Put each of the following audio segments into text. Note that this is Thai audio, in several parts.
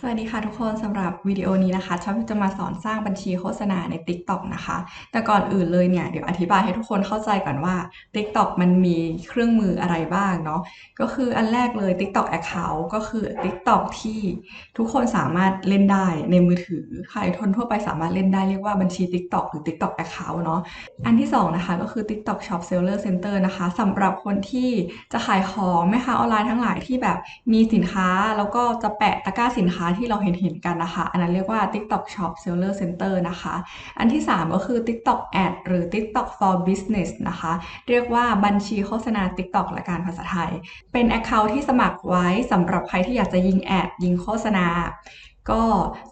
สวัสดีค่ะทุกคนสำหรับวิดีโอนี้นะคะชอบจะมาสอนสร้างบัญชีโฆษณาใน TikTok นะคะ แต่ก่อนอื่นเลยเนี่ยเดี๋ยวอธิบายให้ทุกคนเข้าใจก่อนว่า TikTok มันมีเครื่องมืออะไรบ้างเนาะก็คืออันแรกเลย TikTok Account ก็คือ TikTok ที่ทุกคนสามารถเล่นได้ในมือถือใครทนทั่วไปสามารถเล่นได้เรียกว่าบัญชี TikTok หรือ TikTok Account เนาะอันที่สองนะคะก็คือ TikTok Shop Seller Center นะคะสำหรับคนที่จะขายของแม่ค้าออนไลน์ทั้งหลายที่แบบมีสินค้าแล้วก็จะแปะตะกร้าสินค้าที่เราเห็นเห็นกันนะคะ อันนั้นเรียกว่า TikTok Shop Seller Center นะคะ อันที่ 3 ก็คือ TikTok Ad หรือ TikTok for Business นะคะ เรียกว่าบัญชีโฆษณา TikTok และการภาษาไทย เป็น Account ที่สมัครไว้สำหรับใครที่อยากจะยิงแอดยิงโฆษณาก็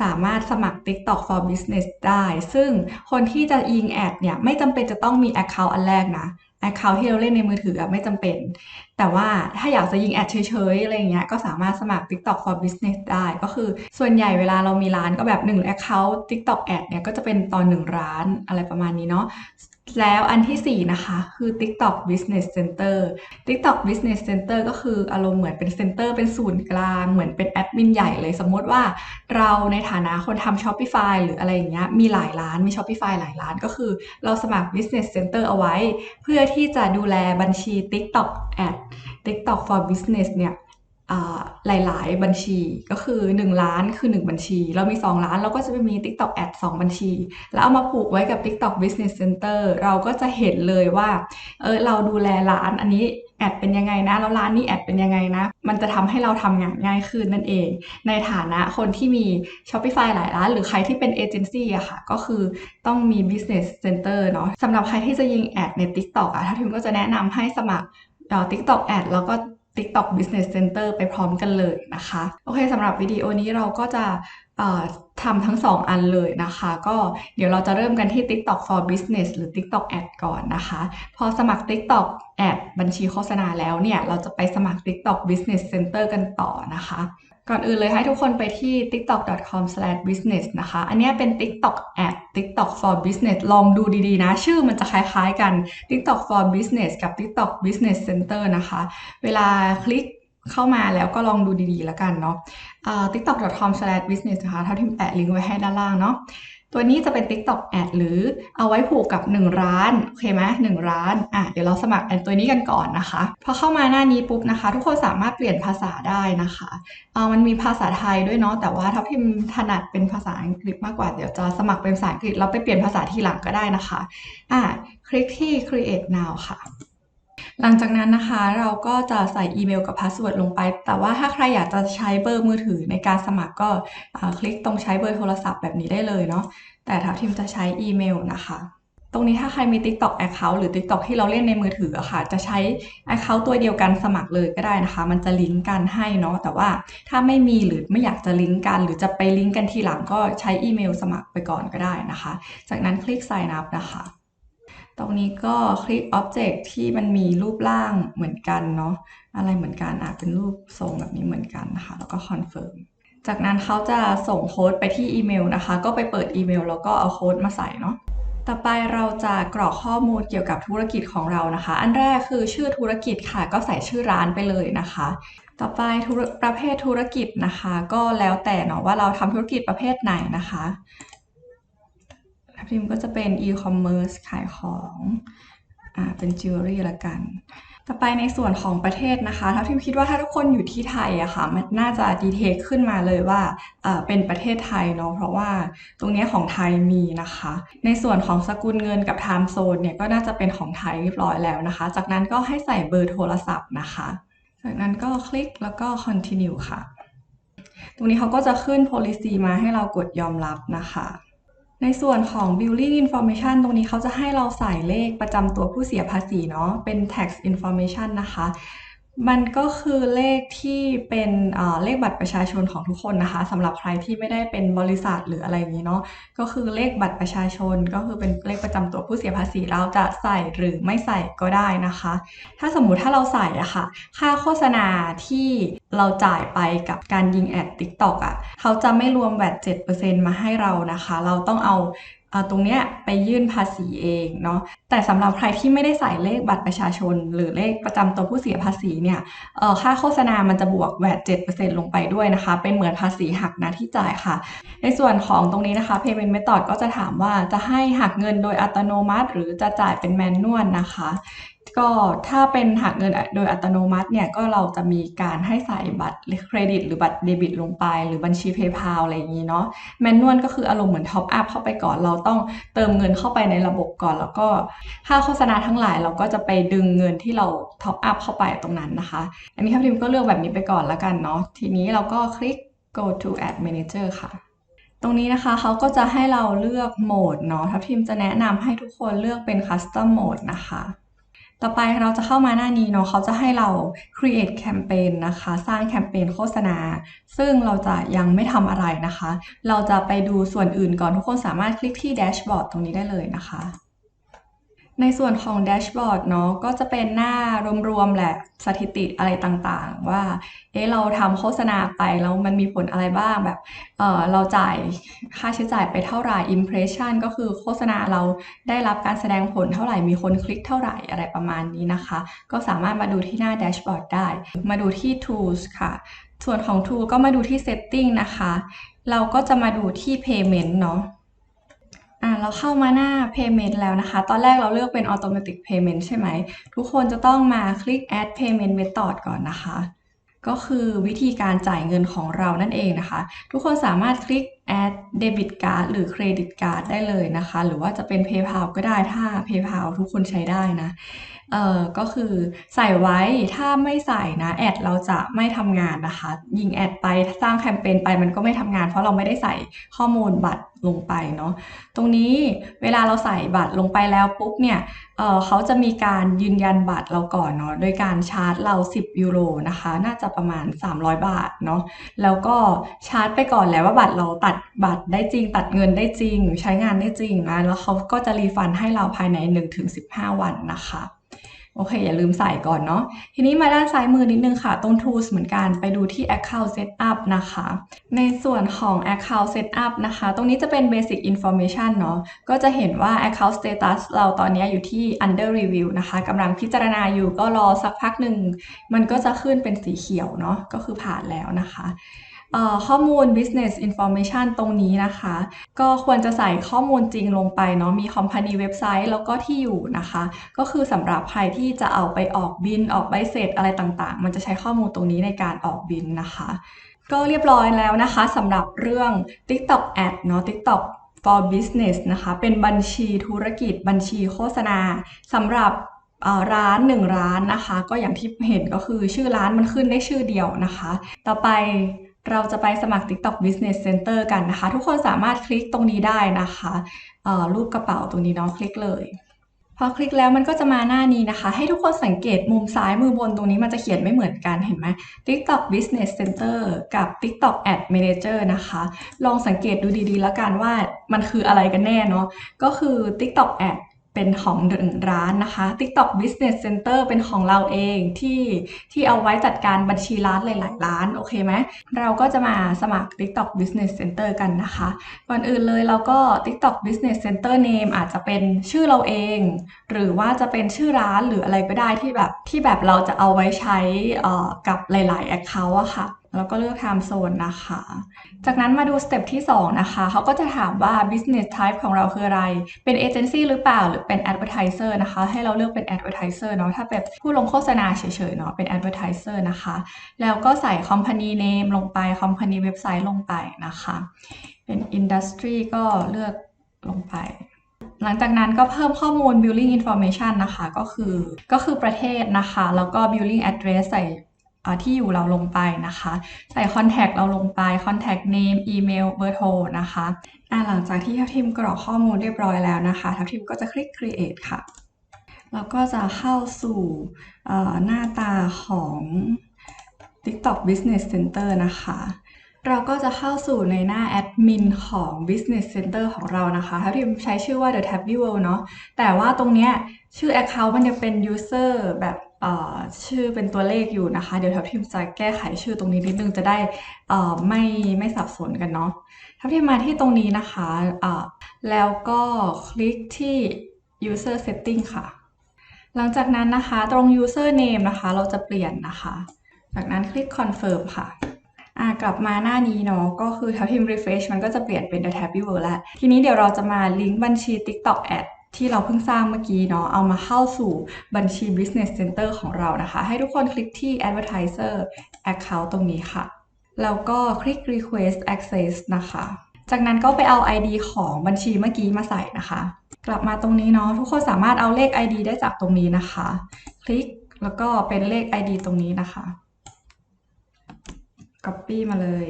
สามารถสมัคร TikTok for Business ได้ ซึ่งคนที่จะยิงแอดเนี่ย ไม่จำเป็นจะต้องมี Account อันแรกนะ Account ที่เราเล่นในมือถือไม่จำเป็น แต่ว่าถ้าอยากจะยิงแอดเฉยๆอะไรเงี้ยก็สามารถสมัคร TikTok for Business ได้ก็คือส่วนใหญ่เวลาเรามีร้านก็แบบ1 Account TikTok Ad เนี่ยก็จะเป็นตอน1ร้านอะไรประมาณนี้เนาะ แล้วอันที่ 4 นะคะ คือ TikTok Business Center TikTok Business Center ก็คืออารมณ์เหมือนเป็นเซ็นเตอร์เป็นศูนย์กลาง เหมือนเป็นแอดมินใหญ่เลย สมมติว่าเราในฐานะคนทำ Shopify หรืออะไรอย่างเงี้ยมีหลายร้านมี Shopify หลายร้าน ก็คือเราสมัคร Business Center เอาไว้ เพื่อที่จะดูแลบัญชี TikTok Ad TikTok for Business เนี่ย หลาย ๆ บัญชีก็คือ 1 ล้านคือ 1 บัญชี เรามี 2 ล้านเราก็จะไปมี TikTok Ad 2 บัญชี แล้วเอามาผูกไว้กับ TikTok Business Center เราก็จะเห็นเลยว่าเออเราดูแลร้านอันนี้แอดเป็นยังไงนะ แล้วร้านนี้แอดเป็นยังไงนะ มันจะทำให้เราทำงานง่ายขึ้นนั่นเอง ในฐานะคนที่มี Shopify หลายร้าน หรือใครที่เป็นเอเจนซี่อะค่ะ ก็คือต้องมี Business Center เนาะสำหรับใครที่จะยิงแอดใน TikTok อะถ้าทิมก็จะแนะนำให้สมัคร TikTok Ad แล้วก็ TikTok Business Center ไปพร้อมกันเลยนะคะ โอเคสำหรับวิดีโอนี้เราก็จะทำทั้ง 2 อันเลยนะคะ ก็เดี๋ยวเราจะเริ่มกันที่ TikTok for Business หรือ TikTok Ad ก่อนนะคะ พอสมัคร TikTok Ad บัญชีโฆษณาแล้วเนี่ย เราจะไปสมัคร TikTok Business Center กันต่อนะคะ ก่อนอื่นเลยให้ทุกคนไปที่ tiktok.com/business นะคะ อันนี้เป็น tiktok ad tiktok for business ลองดูดีๆนะ ชื่อมันจะคล้ายๆกัน tiktok for business กับ tiktok business center นะคะ เวลาคลิกเข้ามาแล้วก็ลองดูดีๆแล้วกันเนาะ tiktok.com/business นะคะ เท่าที่แปะลิงก์ไว้ให้ด้านล่างเนาะ ตัวนี้จะเป็น TikTok Ad หรือเอาไว้ผูกกับ 1 ร้าน โอเคไหมหนึ่งร้านอะเดี๋ยวเราสมัครแอดตัวนี้กันก่อนนะคะพอเข้ามาหน้านี้ปุ๊บนะคะ ทุกคนสามารถเปลี่ยนภาษาได้นะคะเออมันมีภาษาไทยด้วยเนาะแต่ว่าถ้าพิมถนัดเป็นภาษาอังกฤษมากกว่าเดี๋ยวจะสมัครเป็นภาษาอังกฤษเราไปเปลี่ยนภาษาทีหลังก็ได้นะคะอะคลิกที่ create now ค่ะ หลังจากนั้นนะคะ เราก็จะใส่อีเมลกับพาสเวิร์ดลงไป แต่ว่าถ้าใครอยากจะใช้เบอร์มือถือในการสมัครก็คลิกตรงใช้เบอร์โทรศัพท์แบบนี้ได้เลยเนาะแต่ทับทิมจะใช้อีเมลนะคะตรงนี้ถ้าใครมี TikTok Account หรือ TikTok ที่เราเล่นในมือถืออะค่ะ จะใช้ Account ตัวเดียวกันสมัครเลยก็ได้นะคะ มันจะลิงก์กันให้เนาะแต่ว่าถ้าไม่มีหรือไม่อยากจะลิงก์กัน หรือจะไปลิงก์กันทีหลังก็ใช้อีเมลสมัครไปก่อนก็ได้นะคะ จากนั้นคลิก sign up นะคะ ตรงนี้ก็คลิก Object ที่มันมีรูปร่างเหมือนกันเนาะอะไรเหมือนกันอะเป็นรูปทรงแบบนี้เหมือนกันนะคะแล้วก็ Confirm จากนั้นเขาจะส่งโค้ดไปที่อีเมลนะคะ ก็ไปเปิดอีเมลแล้วก็เอาโค้ดมาใส่เนาะต่อไปเราจะกรอกข้อมูลเกี่ยวกับธุรกิจของเรานะคะ อันแรกคือชื่อธุรกิจค่ะ ก็ใส่ชื่อร้านไปเลยนะคะ ต่อไปประเภทธุรกิจนะคะ ก็แล้วแต่เนาะว่าเราทำธุรกิจประเภทไหนนะคะ พิมก็จะเป็น e-commerce ขายของอ่าเป็นจิวเวลรี่ละกัน ต่อไปในส่วนของประเทศนะคะถ้าพิมคิดว่าถ้าทุกคนอยู่ที่ไทยอะค่ะมันน่าจะดีเทคขึ้นมาเลยว่าเป็นประเทศไทยเนาะเพราะว่าตรงนี้ของไทยมีนะคะ ในส่วนของสกุลเงินกับ time zone เนี่ยก็น่าจะเป็นของไทยเรียบร้อยแล้วนะคะ จากนั้นก็ให้ใส่เบอร์โทรศัพท์นะคะ จากนั้นก็คลิกแล้วก็ continue ค่ะ ตรงนี้เขาก็จะขึ้น policy มาให้เรากดยอมรับนะคะ ในส่วนของ billing information ตรงนี้เขาจะให้เราใส่เลขประจำตัวผู้เสียภาษีเนาะเป็น tax information นะคะ มันก็คือเลขที่เป็นเลขบัตรประชาชนของทุกคนนะคะสำหรับใครที่ไม่ได้เป็นบริษัทหรืออะไรอย่างนี้เนาะก็คือเลขบัตรประชาชนก็คือเป็นเลขประจำตัวผู้เสียภาษีเราจะใส่หรือไม่ใส่ก็ได้นะคะ ถ้าสมมุติถ้าเราใส่อะค่ะ ค่าโฆษณาที่เราจ่ายไปกับการยิงแอด TikTok อะเขาจะไม่รวมแวด7%มาให้เรานะคะ เราต้องเอา ตรงเนี้ยไปยื่นภาษีเองเนาะแต่สำหรับใครที่ไม่ได้ใส่เลขบัตรประชาชน หรือเลขประจำตัวผู้เสียภาษีเนี่ยค่าโฆษณามันจะบวกแวด7%ลงไปด้วยนะคะ เป็นเหมือนภาษีหักนะที่จ่ายค่ะ ในส่วนของตรงนี้นะคะ payment method ก็จะถามว่าจะให้หักเงินโดยอัตโนมัติ หรือจะจ่ายเป็นแมนนวลนะคะ ก็ถ้าเป็นหักเงินโดยอัตโนมัติเนี่ยก็เราจะมีการให้ใส่บัตรเครดิต หรือบัตรเดบิตลงไป หรือบัญชี PayPal อะไรอย่างนี้เนาะแมนนวลก็คืออารมณ์เหมือนท็อปอัพเข้าไปก่อนเราต้องเติมเงินเข้าไปในระบบก่อน แล้วก็ค่าโฆษณาทั้งหลายเราก็จะไปดึงเงินที่เราท็อปอัพเข้าไปตรงนั้นนะคะ อันนี้ครับทีมก็เลือกแบบนี้ไปก่อนแล้วกันเนาะทีนี้เราก็คลิก go to ad manager ค่ะตรงนี้นะคะเขาก็จะให้เราเลือกโหมดเนาะทัพทีมจะแนะนำให้ทุกคนเลือกเป็น custom mode นะคะ ต่อไปเราจะเข้ามาหน้านี้เนาะเขาจะให้เรา create campaign นะคะ สร้างแคมเปญโฆษณา ซึ่งเราจะยังไม่ทำอะไรนะคะ เราจะไปดูส่วนอื่นก่อนทุกคนสามารถคลิกที่แดชบอร์ดตรงนี้ได้เลยนะคะ ในส่วนของแดชบอร์ดเนาะก็จะเป็นหน้ารวมๆแหละสถิติอะไรต่างๆ ว่าเอ๊ะเราทำโฆษณาไปแล้วมันมีผลอะไรบ้างแบบเออเราจ่ายค่าใช้จ่ายไปเท่าไหร่ impression ก็คือโฆษณาเราได้รับการแสดงผลเท่าไหร่มีคนคลิกเท่าไหร่อะไรประมาณนี้นะคะ ก็สามารถมาดูที่หน้าแดชบอร์ดได้ มาดูที่ tools ค่ะ ส่วนของ tool ก็มาดูที่ setting นะคะ เราก็จะมาดูที่ payment เนาะ อ่า เราเข้ามาหน้า payment แล้วนะคะ ตอนแรกเราเลือกเป็น automatic payment ใช่ไหม ทุกคนจะต้องมาคลิก add payment method ก่อนนะคะ ก็คือวิธีการจ่ายเงินของเรานั่นเองนะคะ ทุกคนสามารถคลิก add debit card หรือ credit card ได้เลยนะคะ หรือว่าจะเป็น PayPal ก็ได้ถ้า PayPal ทุกคนใช้ได้นะ เอ่อ ก็คือใส่ไว้ถ้าไม่ใส่นะ แอดเราจะไม่ทำงานนะคะ ยิงแอดไปสร้างแคมเปญไปมันก็ไม่ทำงาน เพราะเราไม่ได้ใส่ข้อมูลบัตรลงไปเนาะตรงนี้เวลาเราใส่บัตรลงไปแล้วปุ๊บเนี่ยเเขาจะมีการยืนยันบัตรเราก่อนเนาะโดยการชาร์จเรา 10 ยูโรนะคะ น่าจะประมาณ 300 บาทเนาะแล้วก็ชาร์จไปก่อนแล้วว่าบัตรเราตัดบัตรได้จริง ตัดเงินได้จริง ใช้งานได้จริงนะแล้วเขาก็จะรีฟันให้เราภายใน 1-15 วันนะคะโอเค อย่าลืมใส่ก่อนเนาะทีนี้มาด้านซ้ายมือนิดนึงค่ะ ตรง tools เหมือนกันไปดูที่ account setup นะคะ ในส่วนของ account setup นะคะ ตรงนี้จะเป็น basic information เนาะก็จะเห็นว่า account status เราตอนนี้อยู่ที่ under review นะคะกำลังพิจารณาอยู่ก็รอสักพักหนึ่ง มันก็จะขึ้นเป็นสีเขียวเนาะก็คือผ่านแล้วนะคะ ข้อมูล business information ตรงนี้นะคะ ก็ควรจะใส่ข้อมูลจริงลงไปเนาะมี company เว็บไซต์แล้วก็ที่อยู่นะคะ ก็คือสำหรับใครที่จะเอาไปออกบินออกใบเสร็จอะไรต่างๆ มันจะใช้ข้อมูลตรงนี้ในการออกบินนะคะ ก็เรียบร้อยแล้วนะคะสำหรับเรื่อง TikTok Ad เนาะ TikTok for Business นะคะ เป็นบัญชีธุรกิจบัญชีโฆษณาสำหรับร้านหนึ่งร้านนะคะ ก็อย่างที่เห็นก็คือชื่อร้านมันขึ้นได้ชื่อเดียวนะคะ ต่อไป เราจะไปสมัคร TikTok Business Center กันนะคะ ทุกคนสามารถคลิกตรงนี้ได้นะคะรูปกระเป๋าตรงนี้เนาะคลิกเลยพอคลิกแล้วมันก็จะมาหน้านี้นะคะ ให้ทุกคนสังเกตมุมซ้ายมือบนตรงนี้มันจะเขียนไม่เหมือนกันเห็นไหม TikTok Business Center กับ TikTok Ad Manager นะคะ ลองสังเกตดูดีๆ แล้วกันว่ามันคืออะไรกันแน่เนาะก็คือ TikTok Ad เป็นของหนึ่งร้านนะคะ TikTok Business Center เป็นของเราเองที่ที่เอาไว้จัดการบัญชีร้านหลาย ๆ ร้าน โอเคไหมเราก็จะมาสมัคร TikTok Business Center กันนะคะ ก่อนอื่นเลยเราก็ TikTok Business Center Name อาจจะเป็นชื่อเราเอง หรือว่าจะเป็นชื่อร้านหรืออะไรก็ได้ที่แบบที่แบบเราจะเอาไว้ใช้กับหลาย ๆ Account อะค่ะ แล้วก็เลือก time zone นะคะ จากนั้นมาดูสเต็ปที่ 2 นะคะ เขาก็จะถามว่า business type ของเราคืออะไร เป็นเอเจนซี่หรือเปล่า หรือเป็น advertiser นะคะ ให้เราเลือกเป็น advertiser เนาะ ถ้าเป็นผู้ลงโฆษณาเฉยๆ เนาะ เป็น advertiser นะคะ แล้วก็ใส่ company name ลงไป company website ลงไปนะคะ เป็น industry ก็เลือกลงไปหลังจากนั้นก็เพิ่มข้อมูล billing information นะคะ ก็คือก็คือประเทศนะคะ แล้วก็ billing address ใส่ ที่อยู่เราลงไปนะคะ ใส่ Contact เราลงไป Contact Name อีเมลเบอร์โทรนะคะหลังจากที่ทัพทิมกรอกข้อมูลเรียบร้อยแล้วนะคะทัพทิมก็จะคลิก Create ค่ะแล้วก็จะเข้าสู่หน้าตาของ TikTok Business Center นะคะ เราก็จะเข้าสู่ในหน้าแอดมินของ Business Center ของเรานะคะทัพทิมใช้ชื่อว่า The Tabby World เนาะ แต่ว่าตรงเนี้ยชื่อ Account มันจะเป็น User แบบ เอ่อชื่อเป็นตัวเลขอยู่นะคะ เดี๋ยวทัพทิมจะแก้ไขชื่อตรงนี้นิดนึงจะได้เอ่อไม่ไม่สับสนกันเนาะทัพทิมมาที่ตรงนี้นะคะเอ่อแล้วก็คลิกที่ user setting ค่ะ หลังจากนั้นนะคะตรง user name นะคะ เราจะเปลี่ยนนะคะ จากนั้นคลิก confirm ค่ะอ่ากลับมาหน้านี้เนาะก็คือทัพทิม refresh มันก็จะเปลี่ยนเป็น the tab viewer แล้วทีนี้เดี๋ยวเราจะมาลิงก์บัญชี TikTok ad ที่เราเพิ่งสร้างเมื่อกี้เนาะเอามาเข้าสู่บัญชี business center ของเรานะคะ ให้ทุกคนคลิกที่ advertiser account ตรงนี้ค่ะ แล้วก็คลิก request access นะคะ จากนั้นก็ไปเอา ID ของบัญชีเมื่อกี้มาใส่นะคะ กลับมาตรงนี้เนาะทุกคนสามารถเอาเลข ID ได้จากตรงนี้นะคะ คลิกแล้วก็เป็นเลข ID ตรงนี้นะคะ Copy มาเลย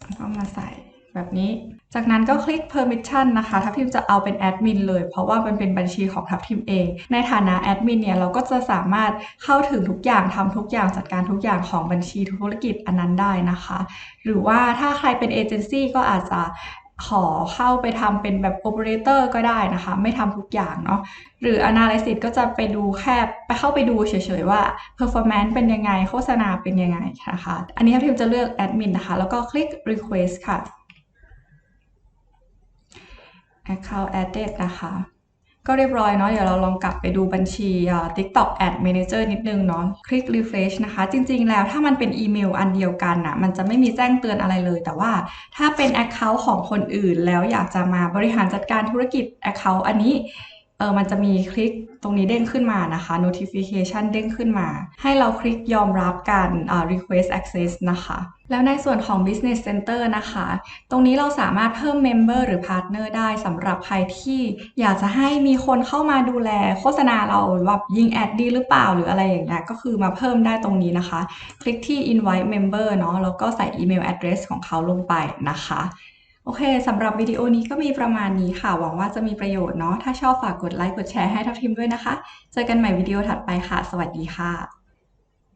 แล้วก็มาใส่ แบบนี้ จากนั้นก็คลิก permission นะคะทัพทิมจะเอาเป็นแอดมินเลย เพราะว่ามันเป็นบัญชีของทัพทิมเอง ในฐานะแอดมินเนี่ยเราก็จะสามารถเข้าถึงทุกอย่างทำทุกอย่างจัดการทุกอย่างของบัญชีธุรกิจอันนั้นได้นะคะ หรือว่าถ้าใครเป็นเอเจนซี่ก็อาจจะขอเข้าไปทำเป็นแบบโอเปอเรเตอร์ก็ได้นะคะ ไม่ทำทุกอย่างเนาะหรือ Analysis ก็จะไปดูแค่ไปเข้าไปดูเฉยๆว่า Performance เป็นยังไง โฆษณาเป็นยังไงนะคะ อันนี้ทัพทิมจะเลือก Admin นะคะ แล้วก็คลิก Request ค่ะ Account added นะคะ ก็เรียบร้อยเนาะเดี๋ยวเราลองกลับไปดูบัญชี TikTok Ad Manager นิดนึงเนาะคลิก refresh นะคะ จริงๆ แล้วถ้ามันเป็นอีเมลอันเดียวกันน่ะมันจะไม่มีแจ้งเตือนอะไรเลย แต่ว่าถ้าเป็น Account ของคนอื่น แล้วอยากจะมาบริหารจัดการธุรกิจ Account อันนี้เออมันจะมีคลิกตรงนี้เด้งขึ้นมานะคะ notification เด้งขึ้นมา ให้เราคลิกยอมรับการ request access นะคะ แล้วในส่วนของ business center นะคะ ตรงนี้เราสามารถเพิ่ม member หรือ partner ได้สำหรับใครที่อยากจะให้มีคนเข้ามาดูแลโฆษณาเราแบบยิงแอดดีหรือเปล่าหรืออะไรอย่างเงี้ยก็คือมาเพิ่มได้ตรงนี้นะคะ คลิกที่ invite member เนาะแล้วก็ใส่ email address ของเขาลงไปนะคะโอเค สำหรับวิดีโอนี้ก็มีประมาณนี้ค่ะ หวังว่าจะมีประโยชน์เนาะ ถ้าชอบฝากกดไลค์ กดแชร์ให้ทัพทิมด้วยนะคะ เจอกันใหม่วิดีโอถัดไปค่ะ สวัสดีค่ะ